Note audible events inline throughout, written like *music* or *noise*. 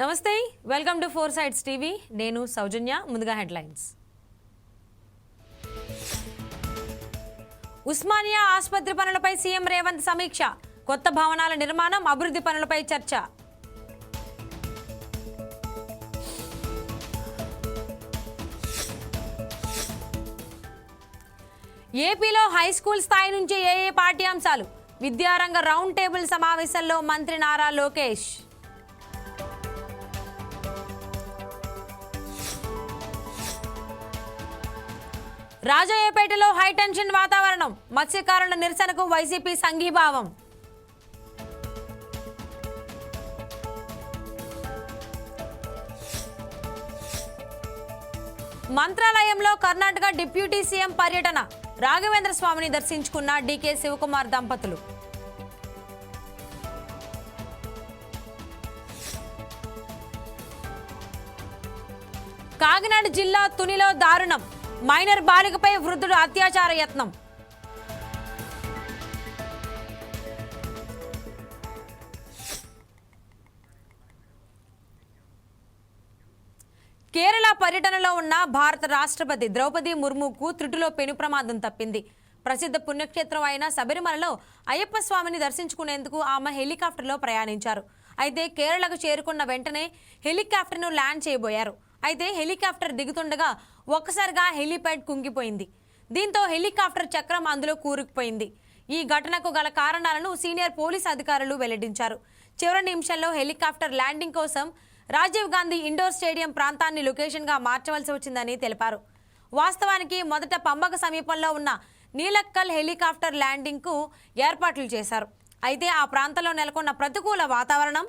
నమస్తే welcome to four sides TV నేను సౌజన్య ముందుగా హెడ్లైన్స్ ఉస్మానియా ఆసుపత్రి పనులపై సీఎం రేవంత్ సమీక్ష. కొత్త భవనాల నిర్మాణం అభివృద్ధి పనులపై చర్చ. ఏపీలో హై స్కూల్ స్థాయి నుంచి ఏ ఏ పాఠ్యాంశాలు? విద్యారంగ రౌండ్ టేబుల్ సమావేశంలో మంత్రి నారా లోకేష్. రాజయ్యపేటలో హైటెన్షన్ వాతావరణం. మత్స్యకారుల నిరసనకు వైసీపీ సంఘీభావం. మంత్రాలయంలో కర్ణాటక డిప్యూటీ సీఎం పర్యటన. రాఘవేంద్ర స్వామిని దర్శించుకున్న డీకే శివకుమార్ దంపతులు. కాకినాడ జిల్లా తునిలో దారుణం. మైనర్ బాలికపై వృద్ధుడు అత్యాచార యత్నం. కేరళ పర్యటనలో ఉన్న భారత రాష్ట్రపతి ద్రౌపది ముర్ముకు త్రుటిలో పెను ప్రమాదం తప్పింది. ప్రసిద్ధ పుణ్యక్షేత్రం అయిన శబరిమలలో అయ్యప్ప స్వామిని దర్శించుకునేందుకు ఆమె హెలికాప్టర్లో ప్రయాణించారు. అయితే కేరళకు చేరుకున్న వెంటనే హెలికాప్టర్ను ల్యాండ్ చేయబోయారు. అయితే హెలికాప్టర్ దిగుతుండగా ఒక్కసారిగా హెలిప్యాడ్ కుంగిపోయింది. దీంతో హెలికాప్టర్ చక్రం అందులో కూరుకుపోయింది. ఈ ఘటనకు గల కారణాలను సీనియర్ పోలీస్ అధికారులు వెల్లడించారు. చివరి నిమిషంలో హెలికాప్టర్ ల్యాండింగ్ కోసం రాజీవ్ గాంధీ ఇండోర్ స్టేడియం ప్రాంతాన్ని లొకేషన్గా మార్చవలసి వచ్చిందని తెలిపారు. వాస్తవానికి మొదట పంబక సమీపంలో ఉన్న నీలక్కల్ హెలికాప్టర్ ల్యాండింగ్కు ఏర్పాట్లు చేశారు. అయితే ఆ ప్రాంతంలో నెలకొన్న ప్రతికూల వాతావరణం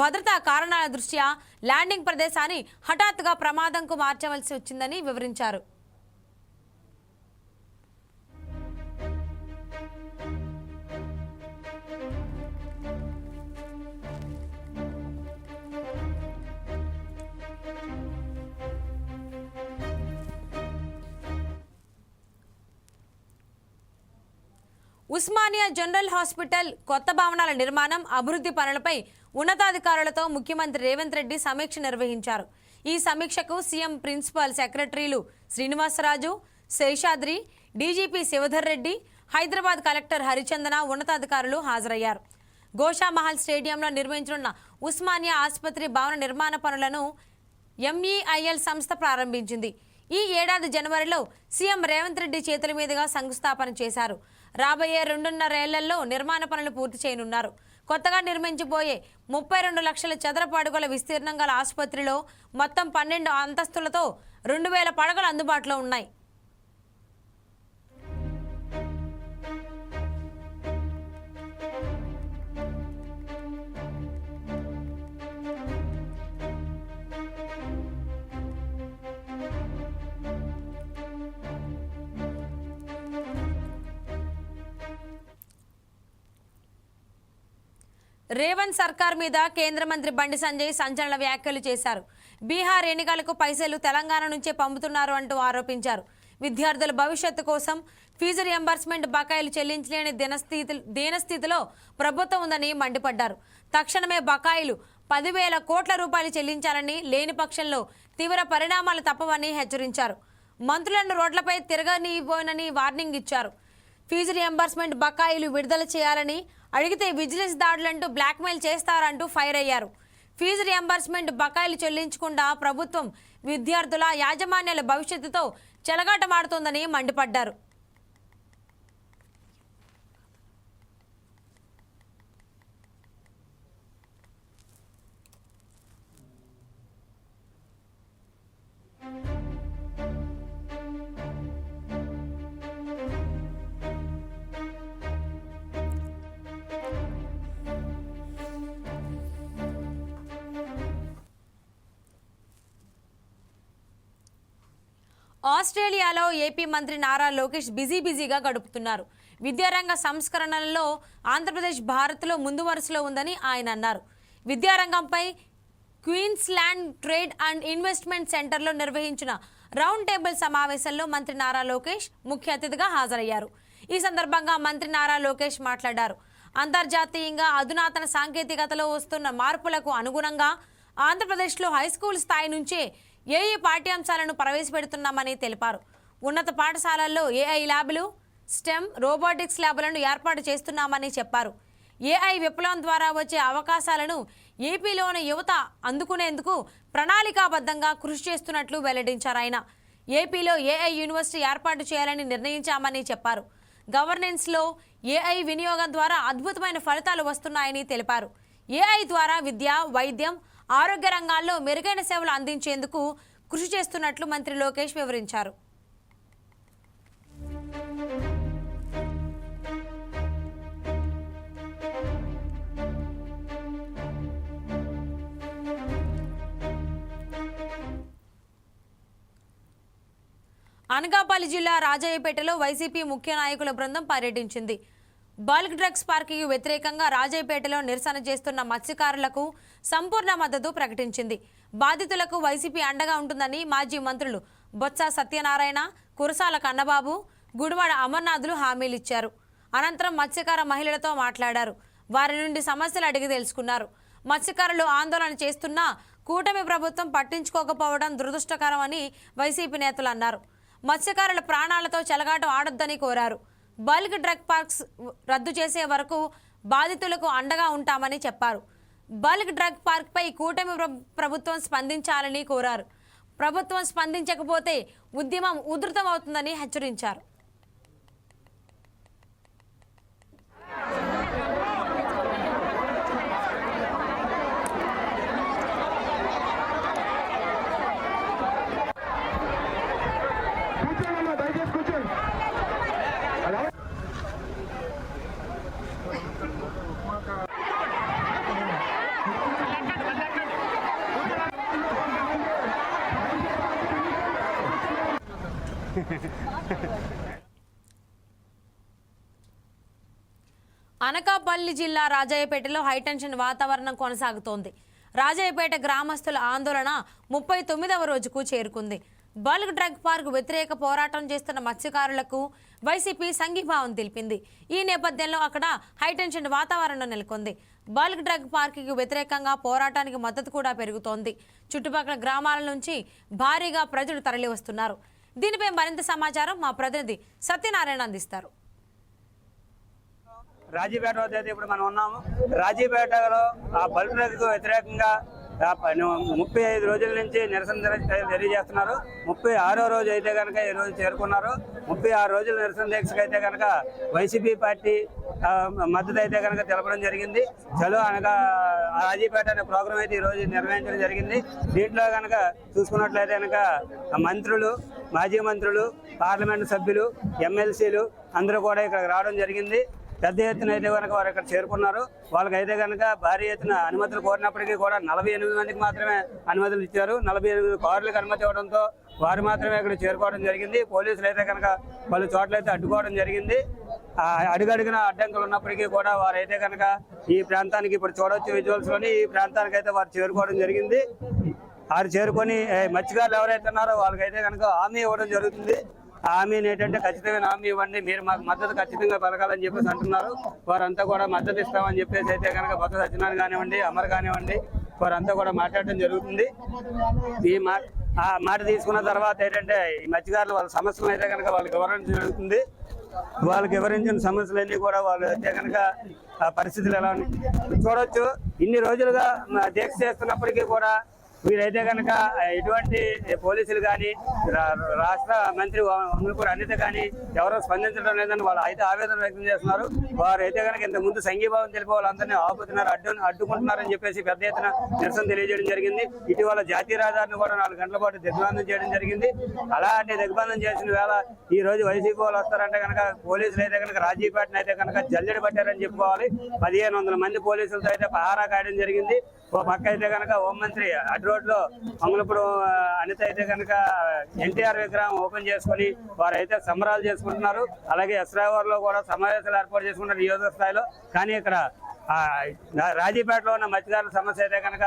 భద్రతా కారణాల దృష్ట్యా ల్యాండింగ్ ప్రదేశాన్ని హఠాత్తుగా ప్రమాదంకు మార్చవలసి వచ్చిందని వివరించారు. ఉస్మానియా జనరల్ హాస్పిటల్ కొత్త భవనాల నిర్మాణం అభివృద్ధి పనులపై ఉన్నతాధికారులతో ముఖ్యమంత్రి రేవంత్ రెడ్డి సమీక్ష నిర్వహించారు. ఈ సమీక్షకు CM principal secretaries Srinivasaraju Seshadri DGP Shivadhar Reddy Hyderabad collector Harichandana ఉన్నతాధికారులు హాజరయ్యారు. గోషామహల్ స్టేడియంలో నిర్మించనున్న ఉస్మానియా ఆసుపత్రి భవన నిర్మాణ పనులను ఎంఈఐఎల్ సంస్థ ప్రారంభించింది. ఈ ఏడాది జనవరిలో సీఎం రేవంత్ రెడ్డి చేతుల మీదుగా శంకుస్థాపన చేశారు. రాబోయే రెండున్నరేళ్ళలో నిర్మాణ పనులు పూర్తి చేయనున్నారు. కొత్తగా నిర్మించబోయే ముప్పై రెండు లక్షల చదరపు అడుగుల విస్తీర్ణం గల ఆసుపత్రిలో మొత్తం పన్నెండు అంతస్తులతో రెండు వేల పడగలు అందుబాటులో ఉన్నాయి. రేవంత్ సర్కార్ మీద కేంద్ర మంత్రి బండి సంజయ్ సంచలన వ్యాఖ్యలు చేశారు. బీహార్ ఎన్నికలకు పైసలు తెలంగాణ నుంచే పంపుతున్నారు అంటూ ఆరోపించారు. విద్యార్థుల భవిష్యత్తు కోసం ఫీజు రియంబర్స్మెంట్ బకాయిలు చెల్లించలేని దినస్థితి దీనస్థితిలో ప్రభుత్వం ఉందని మండిపడ్డారు. తక్షణమే బకాయిలు పదివేల కోట్ల రూపాయలు చెల్లించాలని లేని పక్షంలో తీవ్ర పరిణామాలు తప్పవని హెచ్చరించారు. మంత్రులను రోడ్లపై తిరగనివ్వనని వార్నింగ్ ఇచ్చారు. ఫీజు రియంబర్స్మెంట్ బకాయిలు విడుదల చేయాలని అడిగితే విజిలెన్స్ దాడులంటూ బ్లాక్మెయిల్ చేస్తారంటూ ఫైర్ అయ్యారు. ఫీజు రియంబర్స్మెంట్ బకాయిలు చెల్లించకుండా ప్రభుత్వం విద్యార్థుల యాజమాన్యాల భవిష్యత్తుతో చెలగాటమాడుతోందని మండిపడ్డారు. ఆస్ట్రేలియాలో ఏపీ మంత్రి నారా లోకేష్ బిజీ బిజీగా గడుపుతున్నారు. విద్యారంగ సంస్కరణలలో ఆంధ్రప్రదేశ్ భారత్లో ముందు వరుసలో ఉందని ఆయన అన్నారు. విద్యారంగంపై క్వీన్స్లాండ్ ట్రేడ్ అండ్ ఇన్వెస్ట్మెంట్ సెంటర్లో నిర్వహించిన రౌండ్ టేబుల్ సమావేశంలో మంత్రి నారా లోకేష్ ముఖ్య అతిథిగా హాజరయ్యారు. ఈ సందర్భంగా మంత్రి నారా లోకేష్ మాట్లాడారు. అంతర్జాతీయంగా అధునాతన సాంకేతికతలో వస్తున్న మార్పులకు అనుగుణంగా ఆంధ్రప్రదేశ్లో హై స్కూల్ స్థాయి నుంచే ఏఈ పాఠ్యాంశాలను ప్రవేశపెడుతున్నామని తెలిపారు. ఉన్నత పాఠశాలల్లో ఏఐ ల్యాబులు స్టెమ్ రోబోటిక్స్ ల్యాబులను ఏర్పాటు చేస్తున్నామని చెప్పారు. ఏఐ విప్లవం ద్వారా వచ్చే అవకాశాలను ఏపీలోని యువత అందుకునేందుకు ప్రణాళికాబద్ధంగా కృషి చేస్తున్నట్లు వెల్లడించారు ఆయన. ఏపీలో ఏఐ యూనివర్సిటీ ఏర్పాటు చేయాలని నిర్ణయించామని చెప్పారు. గవర్నెన్స్లో ఏఐ వినియోగం ద్వారా అద్భుతమైన ఫలితాలు వస్తున్నాయని తెలిపారు. ఏఐ ద్వారా విద్య వైద్యం ఆరోగ్య రంగాల్లో మెరుగైన సేవలు అందించేందుకు కృషి చేస్తున్నట్లు మంత్రి లోకేష్ వివరించారు. అనకాపల్లి జిల్లా రాజయ్యపేటలో వైసీపీ ముఖ్య నాయకుల బృందం పర్యటించింది. బల్క్ డ్రగ్స్ పార్టీకి వ్యతిరేకంగా రాజయ్యపేటలో నిరసన చేస్తున్న మత్స్యకారులకు సంపూర్ణ మద్దతు ప్రకటించింది. బాధితులకు వైసీపీ అండగా ఉంటుందని మాజీ మంత్రులు బొత్స సత్యనారాయణ కురసాల కన్నబాబు గుడివాడ అమర్నాథులు హామీలిచ్చారు అనంతరం మత్స్యకార మహిళలతో మాట్లాడారు. వారి నుండి సమస్యలు అడిగి తెలుసుకున్నారు. మత్స్యకారులు ఆందోళన చేస్తున్నా కూటమి ప్రభుత్వం పట్టించుకోకపోవడం దురదృష్టకరమని వైసీపీ నేతలు అన్నారు. మత్స్యకారుల ప్రాణాలతో చెలగాటం ఆడొద్దని కోరారు. బల్క్ డ్రగ్ పార్క్స్ రద్దు చేసే వరకు బాధితులకు అండగా ఉంటామని చెప్పారు. బల్క్ డ్రగ్ పార్క్పై కూటమి ప్రభుత్వం స్పందించాలని కోరారు. ప్రభుత్వం స్పందించకపోతే ఉద్యమం ఉధృతమవుతుందని హెచ్చరించారు. *laughs* అనకాపల్లి జిల్లా రాజయ్యపేటలో హైటెన్షన్ వాతావరణం కొనసాగుతోంది. రాజయ్యపేట గ్రామస్తుల ఆందోళన ముప్పై తొమ్మిదవ రోజుకు చేరుకుంది. బల్క్ డ్రగ్ పార్క్ వ్యతిరేక పోరాటం చేస్తున్న మత్స్యకారులకు వైసీపీ సంఘీభావం తెలిపింది. ఈ నేపథ్యంలో అక్కడ హైటెన్షన్ వాతావరణం నెలకొంది. బల్క్ డ్రగ్ పార్క్కి వ్యతిరేకంగా పోరాటానికి మద్దతు కూడా పెరుగుతోంది. చుట్టుపక్కల గ్రామాల నుంచి భారీగా ప్రజలు తరలివస్తున్నారు. దీనిపై మరింత సమాచారం మా ప్రతినిధి సత్యనారాయణ అందిస్తారు. రాజీపేట ఇప్పుడు మనం ఉన్నాము. రాజీపేటలో ఆ బల్క్ వ్యతిరేకంగా ముప్పై ఐదు రోజుల నుంచి నిరసన తెలియజేస్తున్నారు. ముప్పై ఆరో రోజు అయితే కనుక ఈ రోజు చేరుకున్నారు. ముప్పై ఆరు రోజుల నిరసన దీక్షకు అయితే కనుక వైసీపీ పార్టీ మద్దతు అయితే కనుక తెలపడం జరిగింది. చలో అనగా రాజీపేట అనే ప్రోగ్రాం అయితే ఈ రోజు నిర్వహించడం జరిగింది. దీంట్లో కనుక చూసుకున్నట్లయితే కనుక మంత్రులు మాజీ మంత్రులు పార్లమెంటు సభ్యులు ఎమ్మెల్సీలు అందరూ కూడా ఇక్కడికి రావడం జరిగింది. పెద్ద ఎత్తున అయితే కనుక వారు ఇక్కడ చేరుకున్నారు. వాళ్ళకైతే కనుక భారీ ఎత్తున అనుమతులు కోరినప్పటికీ కూడా నలభై ఎనిమిది మందికి మాత్రమే అనుమతులు ఇచ్చారు. నలభై ఎనిమిది కార్లకు అనుమతి ఇవ్వడంతో వారు మాత్రమే ఇక్కడ చేరుకోవడం జరిగింది. పోలీసులు అయితే కనుక పలు చోట్ల అయితే అడ్డుకోవడం జరిగింది. ఆ అడుగడుగున అడ్డంకులు ఉన్నప్పటికీ కూడా వారైతే కనుక ఈ ప్రాంతానికి ఇప్పుడు చూడవచ్చు విజువల్స్లోని ఈ ప్రాంతానికి అయితే వారు చేరుకోవడం జరిగింది. వారు చేరుకొని మత్స్యకారులు ఎవరైతే ఉన్నారో వాళ్ళకైతే కనుక హామీ ఇవ్వడం జరుగుతుంది. హామీని ఏంటంటే ఖచ్చితమైన హామీ ఇవ్వండి. మీరు మాకు మద్దతు ఖచ్చితంగా పలకాలని చెప్పేసి అంటున్నారు. వారంతా కూడా మద్దతు ఇస్తామని చెప్పేసి అయితే కనుక భక్త సత్యనారాయణ కానివ్వండి అమర్ కానివ్వండి వారంతా కూడా మాట్లాడటం జరుగుతుంది. ఈ మా ఆ మాట తీసుకున్న తర్వాత ఏంటంటే ఈ మత్స్యకారులు వాళ్ళ సమస్యలు అయితే కనుక వాళ్ళకి వివరించడం జరుగుతుంది. వాళ్ళకి వివరించిన సమస్యలన్నీ కూడా వాళ్ళు అయితే కనుక ఆ పరిస్థితులు ఎలా ఉన్నాయి? చూడొచ్చు. ఇన్ని రోజులుగా దీక్ష చేస్తున్నప్పటికీ కూడా వీరైతే కనుక ఎటువంటి పోలీసులు కానీ రాష్ట్ర మంత్రి వంగులపూడి అన్నిత కానీ ఎవరో స్పందించడం లేదని వాళ్ళు అయితే ఆవేదన వ్యక్తం చేస్తున్నారు. వారు అయితే కనుక ఇంత ముందు సంఘీభావం తెలిపే వాళ్ళందరినీ ఆపుతున్నారు అడ్డు అడ్డుకుంటున్నారని చెప్పేసి పెద్ద ఎత్తున నిరసన తెలియజేయడం జరిగింది. ఇటీవల జాతీయ రహదారిని కూడా నాలుగు గంటల పాటు దిగ్బంధం చేయడం జరిగింది. అలాంటి దిగ్బంధం చేసిన వేళ ఈ రోజు వైసీపీ వాళ్ళు వస్తారంటే కనుక పోలీసులు అయితే కనుక రాజీపేటను అయితే కనుక జల్లెడ పట్టారని చెప్పుకోవాలి. పదిహేను వందల మంది పోలీసులతో అయితే పహారా కాయడం జరిగింది. ఓ పక్క అయితే కనుక హోంమంత్రి అడ్డు రోడ్లో మంగళపురం అనిత అయితే కనుక ఎన్టీఆర్ విగ్రహం ఓపెన్ చేసుకొని వారు అయితే సంబరాలు చేసుకుంటున్నారు. అలాగే ఎస్రావర్లో కూడా సమావేశాలు ఏర్పాటు చేసుకుంటారు నియోజక స్థాయిలో. కానీ ఇక్కడ రాజీపేటలో ఉన్న మత్స్యకారుల సమస్య అయితే కనుక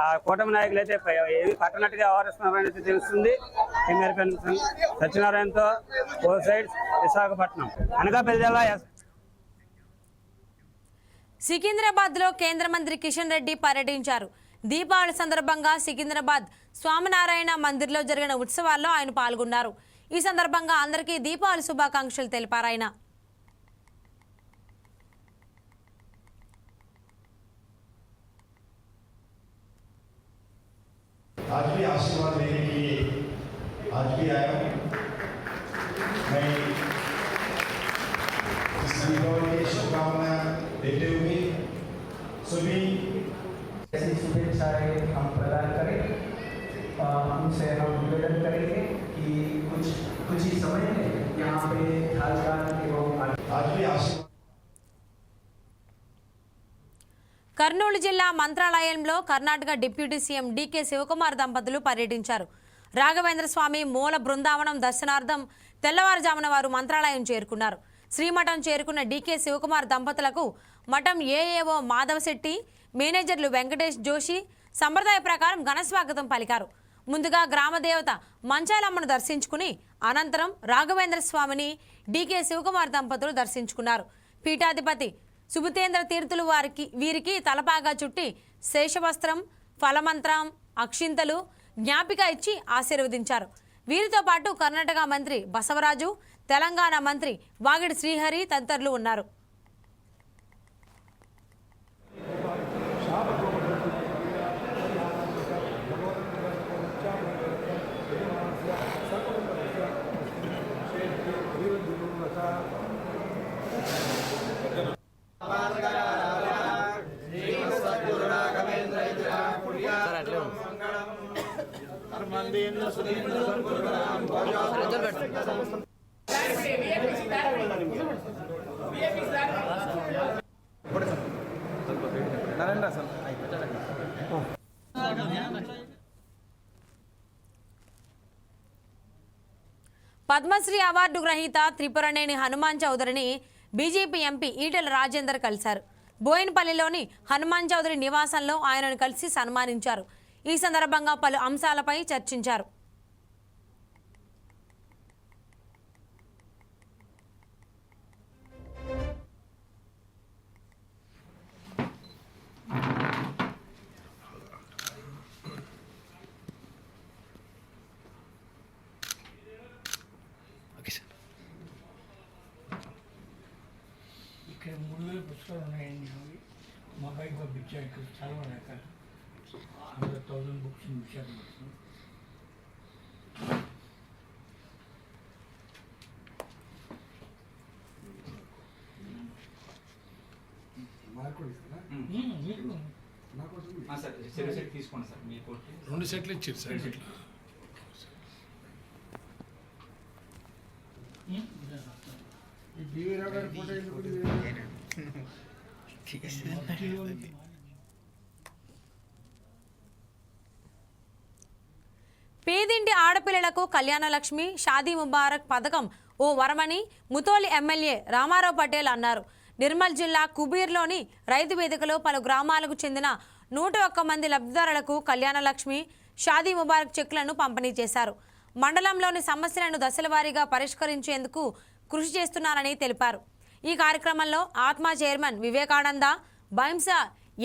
ఆ కూటమి నాయకులు అయితే ఏమి పట్టనట్టుగా వ్యవహరిస్తున్నారని తెలుస్తుంది. సత్యనారాయణతో ఓ సైడ్ విశాఖపట్నం. అనకాపల్లి జిల్లా ఎస్ సికింద్రాబాద్లో కేంద్ర మంత్రి కిషన్ రెడ్డి పర్యటించారు. దీపావళి సందర్భంగా సికింద్రాబాద్ స్వామినారాయణ మందిర్లో జరిగిన ఉత్సవాల్లో ఆయన పాల్గొన్నారు ఈ సందర్భంగా అందరికీ దీపావళి శుభాకాంక్షలు తెలిపారు ఆయన आज भी आशीर्वाद लेने కర్నూలు జిల్లా మంత్రాలయంలో Karnataka deputy CM DK Shivakumar దంపతులు పర్యటించారు. రాఘవేంద్ర స్వామి మూల బృందావనం దర్శనార్థం తెల్లవారుజామున వారు మంత్రాలయం చేరుకున్నారు. శ్రీమఠం చేరుకున్న డీకే శివకుమార్ దంపతులకు మఠం ఏఏఓ మాధవశెట్టి మేనేజర్లు వెంకటేష్ జోషి సంప్రదాయ ప్రకారం ఘనస్వాగతం పలికారు. ముందుగా గ్రామదేవత మంచాలమ్మను దర్శించుకుని అనంతరం రాఘవేంద్ర స్వామిని డీకే శివకుమార్ దంపతులు దర్శించుకున్నారు. పీఠాధిపతి సుభుతేంద్ర తీర్థులు వారికి వీరికి తలపాగా చుట్టి శేషవస్త్రం ఫలమంత్రం అక్షింతలు జ్ఞాపిక ఇచ్చి ఆశీర్వదించారు. వీరితో పాటు కర్ణాటక మంత్రి బసవరాజు తెలంగాణ మంత్రి వాగిడి శ్రీహరి తదితరులు ఉన్నారు. పద్మశ్రీ అవార్డు గ్రహీత త్రిపురనేని హనుమాన్ చౌదరిని బీజేపీ ఎంపీ ఈటెల రాజేందర్ కలిశారు. బోయినపల్లిలోని హనుమాన్ చౌదరి నివాసంలో ఆయనను కలిసి సన్మానించారు. ఈ సందర్భంగా పలు అంశాలపై చర్చించారు. ఇక్కడ మూడు వేల పుస్తకాలు ఉన్నాయండి అవి. మా అబ్బాయికి పంపించారు ఇక్కడ చాలా రకాలు. హండ్రెడ్ థౌసండ్ బుక్స్ విశాఖపట్నం రెండు సెట్లు ఇచ్చారు సార్. ఇట్లా ఆడపిల్లలకు కళ్యాణలక్ష్మి షాదీ ముబారక్ పథకం ఓ వరమని ముతోలి ఎమ్మెల్యే రామారావు పటేల్ అన్నారు. నిర్మల్ జిల్లా కుబీర్లోని రైతు వేదికలో పలు గ్రామాలకు చెందిన నూట ఒక్క మంది లబ్ధిదారులకు కళ్యాణలక్ష్మి షాదీ ముబారక్ చెక్లను పంపిణీ చేశారు. మండలంలోని సమస్యలను దశలవారీగా పరిష్కరించేందుకు కృషి చేస్తున్నారని తెలిపారు. ఈ కార్యక్రమంలో ATMA chairman Vivekananda Bhainsa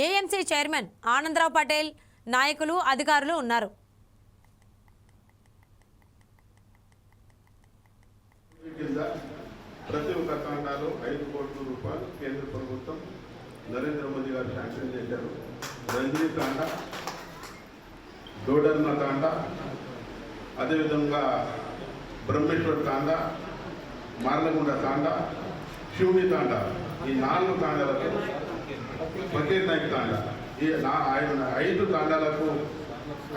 AMC chairman Anandrao Patel నాయకులు అధికారులు ఉన్నారు కింద ప్రతి ఒక్క తాండాలో ఐదు కోట్ల రూపాయలు కేంద్ర ప్రభుత్వం నరేంద్ర మోదీ గారు శాంక్షన్ చేశారు. రంజనీ తాండ డోడర్న తాండ అదేవిధంగా బ్రహ్మేశ్వర్ తాండ మార్లగుండ తాండ శివుని తాండ ఈ నాలుగు తాండాలకు ఫకీర్ నాయక్ తాండ ఈ నా ఐదు తాండాలకు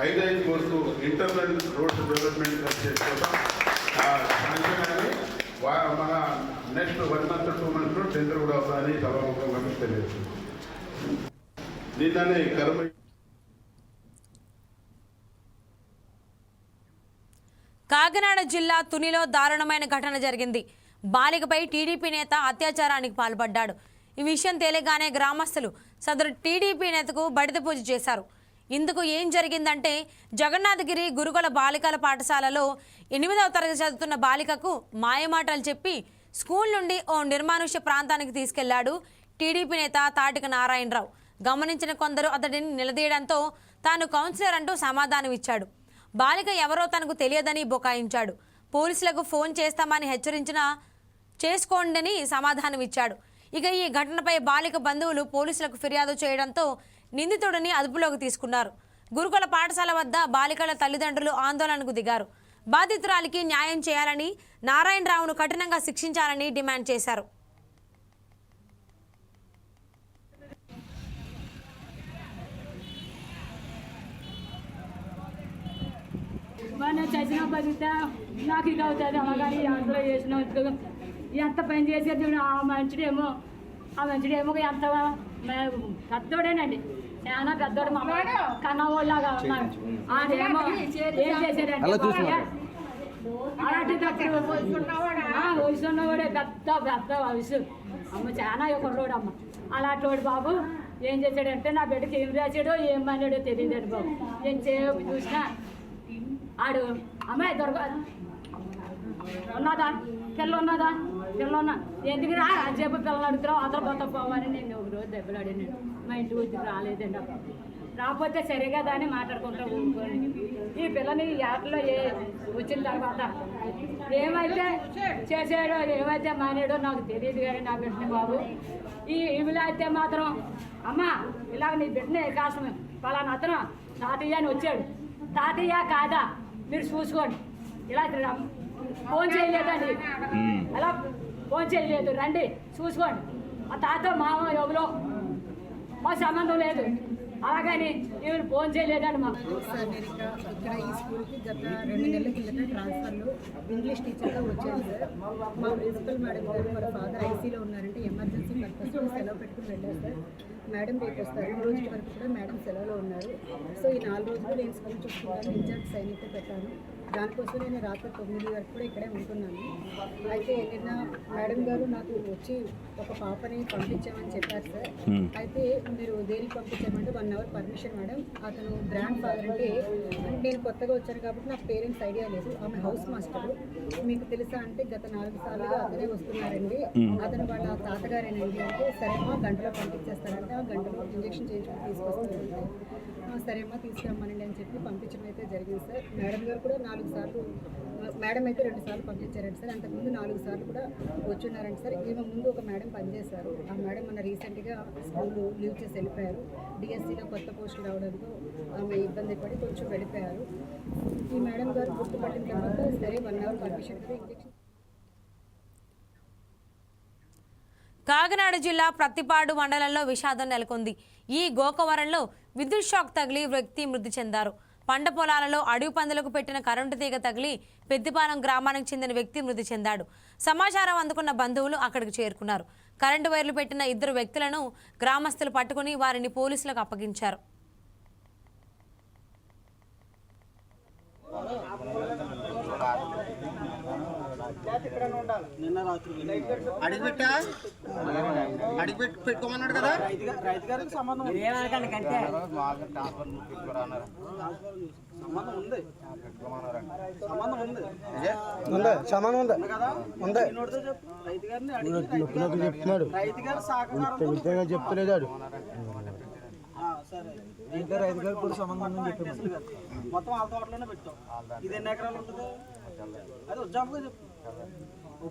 ఐదైదు కోట్లు ఇంటర్నల్ రోడ్ డెవలప్మెంట్ చేసుకోవడం మన నెక్స్ట్ వన్ మంత్ టూ మంత్స్లో టెండర్ కూడా అవుతుందని సభాముఖంగా మీకు తెలియజేస్తుంది నిన్ననే కర్మ కాకినాడ జిల్లా తునిలో దారుణమైన ఘటన జరిగింది. బాలికపై టీడీపీ నేత అత్యాచారానికి పాల్పడ్డాడు. ఈ విషయం తేలిగానే గ్రామస్తులు సదరు టీడీపీ నేతకు బడిద పూజ చేశారు. ఇందుకు ఏం జరిగిందంటే జగన్నాథగిరి గురుకుల బాలికల పాఠశాలలో ఎనిమిదవ తరగతి చదువుతున్న బాలికకు మాయమాటలు చెప్పి స్కూల్ నుండి ఓ నిర్మానుష్య ప్రాంతానికి తీసుకెళ్ళాడు టీడీపీ నేత తాటిక నారాయణరావు. గమనించిన కొందరు అతడిని నిలదీయడంతో తాను కౌన్సిలర్ అంటూ సమాధానం ఇచ్చాడు. బాలిక ఎవరో తనకు తెలియదని బుకాయించాడు. పోలీసులకు ఫోన్ చేస్తామని హెచ్చరించినా చేసుకోండని సమాధానం ఇచ్చాడు. ఇక ఈ ఘటనపై బాలిక బంధువులు పోలీసులకు ఫిర్యాదు చేయడంతో నిందితుడిని అదుపులోకి తీసుకున్నారు. గురుకుల పాఠశాల వద్ద బాలికల తల్లిదండ్రులు ఆందోళనకు దిగారు. బాధితురాలికి న్యాయం చేయాలని నారాయణరావును కఠినంగా శిక్షించాలని డిమాండ్ చేశారు. చచ్చిన నాకు అవుతుంది. అందులో చేసిన ఎంత పని చేసేది ఆ మంచిడేమో ఆ మంచిడేమో ఎంత పెద్దోడేనండి. చాలా పెద్దోడు మా కన్నవాళ్ళగా ఉన్నాడు ఆడేమో ఏం చేశాడంటే అలాంటిదప్పుడు వయసు ఉన్నవాడే పెద్ద పెద్ద వయసు. అమ్మ చాలా ఒకరోడు అమ్మ. అలాంటి వాడు బాబు ఏం చేశాడంటే నా బిడ్డకి ఏం రాశాడో ఏం మానాడో తెలియదండి బాబు. నేను చేపు చూసినా ఆడు అమ్మాయి దొరక ఉన్నదా? పిల్ల ఉన్నదా? పిల్ల ఉన్నా ఎందుకు రా? చెప్పు పిల్లలు అడుగుతున్నావు. అతను పోతా పోవని నేను ఒక రోజు దెబ్బలాడాను మా ఇంటి వచ్చి రాలేదండి అప్పుడు. రాకపోతే సరే కదా అని మాట్లాడుకుంటా ఊరుకోండి ఈ పిల్లని ఆటలో ఏ వచ్చిన తర్వాత ఏమైతే చేసాడో ఏమైతే మానేడో నాకు తెలియదు కానీ నా బిడ్డని బాబు. ఈ ఇవిలో అయితే మాత్రం అమ్మా ఇలాగ నీ బిడ్డని కాసం పలానా అతను తాతయ్య అని వచ్చాడు. తాతయ్య కాదా? మీరు చూసుకోండి. ఇలా ఫోన్ చేయలేదండి అలా ఫోన్ చేయలేదు రండి చూసుకోండి. ఆ తాత మామ ఎవరో మా సంబంధం లేదు. అలాగని ఈవిడ ఫోన్ చేయలేదండి మాకు. అమెరికా ఇక్కడ ఈ స్కూల్కి గత రెండు నెలల కిందట ట్రాన్స్ఫర్లో ఇంగ్లీష్ టీచర్గా వచ్చాను సార్ మా ప్రిన్సిపల్ మేడం గారు వాళ్ళ ఫాదర్ ఐసీలో ఉన్నారంటే ఎమర్జెన్సీ పర్పస్ సెలవు పెట్టుకుని వెళ్ళారు సార్ మేడం రేపు వస్తారు. ఈ రోజు వరకు కూడా మేడం సెలవులో ఉన్నారు. సో ఈ నాలుగు రోజులు నేను స్కూల్ చూసుకుంటాను ఇన్ఛార్జ్ సైన్ అయితే పెట్టాను. దానికోసం నేను రాత్రి తొమ్మిది వరకు కూడా ఇక్కడే ఉంటున్నాను. అయితే నిన్న మేడం గారు నాకు వచ్చి ఒక పాపని పంపించామని చెప్పారు సార్. అయితే మీరు దేనికి పంపించామంటే వన్ అవర్ పర్మిషన్ మేడం. అతను గ్రాండ్ ఫాదర్ అంటే నేను కొత్తగా వచ్చాను కాబట్టి నాకు పేరెంట్స్ ఐడియా లేదు. ఆమె హౌస్ మాస్టర్. మీకు తెలుసా అంటే గత నాలుగు సార్లుగా అతనే వస్తున్నారండి. అతను వాళ్ళ తాతగారేనండి అంటే సరేమా గంటలో పంపించేస్తారంటే. ఆ గంటలో ఇంజక్షన్ చేయించుకుని తీసుకొస్తారంటే "ఆ, సరేమ్మా తీసుకురమ్మనండి అని చెప్పి పంపించడం అయితే జరిగింది సార్. మేడం గారు కూడా నాలుగు సార్లు మేడం అయితే రెండు సార్లు పంపించారండి సార్. అంతకుముందు నాలుగు సార్లు కూడా వచ్చున్నారండి సార్. ఈమె ముందు ఒక మేడం పనిచేశారు. ఆ మేడం మన రీసెంట్గా స్కూల్ లీవ్ చేసి వెళ్ళిపోయారు. డిఎస్సిలో కొత్త పోస్టులు రావడంతో ఆమె ఇబ్బంది పడి కొంచెం వెళ్ళిపోయారు. ఈ మేడం గారు గుర్తుపట్టిన తర్వాత సరే one hour permission injection Kakinada జిల్లా ప్రత్తిపాడు మండలంలో విషాదం నెలకొంది. ఈ గోకవరంలో విద్యుత్ షాక్ తగిలి వ్యక్తి మృతి చెందారు. పంట పొలాలలో అడవి పందులకు పెట్టిన కరెంటు తీగ తగిలి పెద్దిపాలెం గ్రామానికి చెందిన వ్యక్తి మృతి చెందాడు. సమాచారం అందుకున్న బంధువులు అక్కడికి చేరుకున్నారు. కరెంటు వైర్లు పెట్టిన ఇద్దరు వ్యక్తులను గ్రామస్తులు పట్టుకుని వారిని పోలీసులకు అప్పగించారు. అడిగిపెట్టా? అడిగిపెట్టి పెట్టుకోమన్నాడు కదా? ఉందా. సమానం ఉందా. ఉందా. నొప్పినట్టు చెప్తున్నాడు. విద్యగా చెప్తలేదు వాడు ఇంకా రైతు గారు కూడా సంబంధం ఉందని చెప్పి మొత్తం వాళ్ళ తోటలోనే పెట్టాం. ఇది ఎన్ని ఎకరాలు ఉంటుంది? అది ఉజ్జాంపుగా చెప్పు.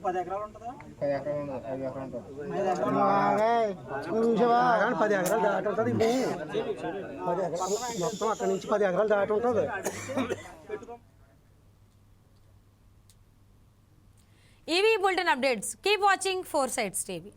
పది ఎకరాలు ఉంటుందా? ఐదు ఎకరాలు నువ్వు చూసావా? కానీ పది ఎకరాలు దాటి ఉంటుంది ఇది పది ఎకరాలు మొత్తం అక్కడి నుంచి పది ఎకరాలు దాటి ఉంటుంది. EV bulletin updates. Keep watching four sides TV